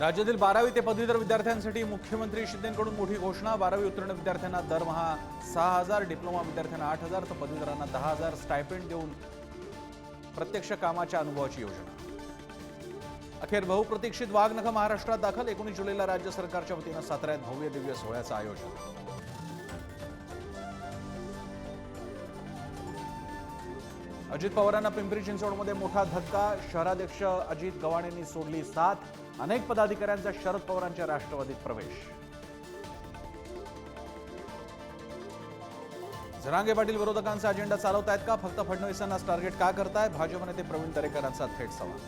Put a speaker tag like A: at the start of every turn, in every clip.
A: राज्यातील बारावी ते पदवीधर विद्यार्थ्यांसाठी मुख्यमंत्री शिंदेकडून मोठी घोषणा. बारावी उत्तीर्ण विद्यार्थ्यांना दरमहा सहा हजार डिप्लोमा विद्यार्थ्यांना आठ हजार तर पदवीधरांना दहा हजार स्टायपेंड देऊन प्रत्यक्ष कामाच्या अनुभवाची योजना. अखेर बहुप्रतीक्षित वाघनख महाराष्ट्रात दाखल. एकोणीस जुलैला राज्य सरकारच्या वतीनं साताऱ्यात भव्य दिव्य सोहळ्याचं आयोजन. अजित पवारांना पिंपरी चिंचवडमध्ये मोठा धक्का. शहराध्यक्ष अजित गव्हाण यांनी सोडली साथ. अनेक पदाधिकाऱ्यांचा शरद पवारांच्या राष्ट्रवादीत प्रवेश. झरांगे पाटील विरोधकांचा अजेंडा चालवतायत का? फक्त फडणवीसांनाच टार्गेट का करताय? भाजप नेते प्रवीण दरेकरांचा थेट सवाल.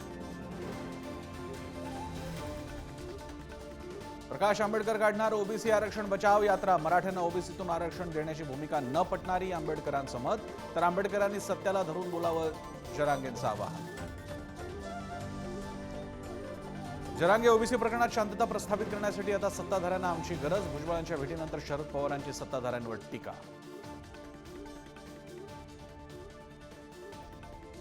A: प्रकाश आंबेडकर काढणार ओबीसी आरक्षण बचाव यात्रा. मराठ्यांना ओबीसीतून आरक्षण देण्याची भूमिका न पटणारी आंबेडकरांचं मत. तर आंबेडकरांनी सत्याला धरून बोलावं जरांगेंचं आवाहन. जरांगे ओबीसी प्रकरणात शांतता प्रस्थापित करण्यासाठी आता सत्ताधाऱ्यांना आमची गरज. भुजबळांच्या भेटीनंतर शरद पवारांची सत्ताधाऱ्यांवर टीका.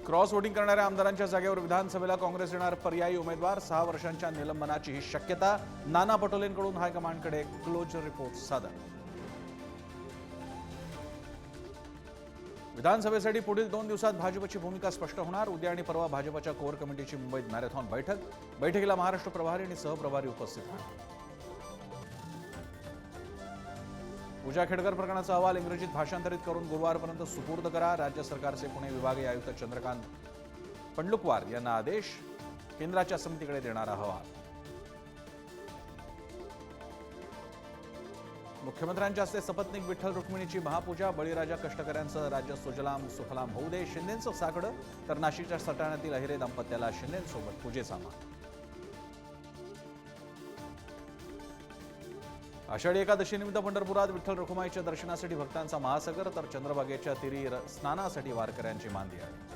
A: क्रॉस वोटिंग करणाऱ्या आमदारांच्या जागेवर विधानसभेला काँग्रेस येणार पर्यायी उमेदवार. सहा वर्षांच्या निलंबनाची ही शक्यता. नाना पटोलेंकडून हायकमांडकडे क्लोज रिपोर्ट सादर. विधानसभेसाठी पुढील दोन दिवसात भाजपची भूमिका स्पष्ट होणार. उद्या आणि परवा भाजपच्या कोर कमिटीची मुंबईत मॅरेथॉन बैठक. बैठकीला महाराष्ट्र प्रभारी आणि सहप्रभारी उपस्थित राहणार. पूजा खेडकर प्रकरणाचा अहवाल इंग्रजीत भाषांतरित करून गुरुवारपर्यंत सुपूर्द करा. राज्य सरकारचे पुणे विभागीय आयुक्त चंद्रकांत पंडुकवार यांना आदेश. केंद्राच्या समितीकडे देणारा अहवाल. मुख्यमंत्र्यांच्या हस्ते सपत्नीक विठ्ठल रुक्मिणीची महापूजा. बळीराजा कष्टकऱ्यांचं राज्य सुजलाम सुफलाम होऊ दे. शिंदेंचं साकडं तर नाशिकच्या सटाण्यातील अहिरे दाम्पत्याला शिंदेंसोबत पूजेचा मान. आषाढी एकादशीनिमित्त पंढरपुरात विठ्ठल रखुमाईच्या दर्शनासाठी भक्तांचा महासागर तर चंद्रभागेच्या तिरी स्नानासाठी वारकऱ्यांची मांदी आहे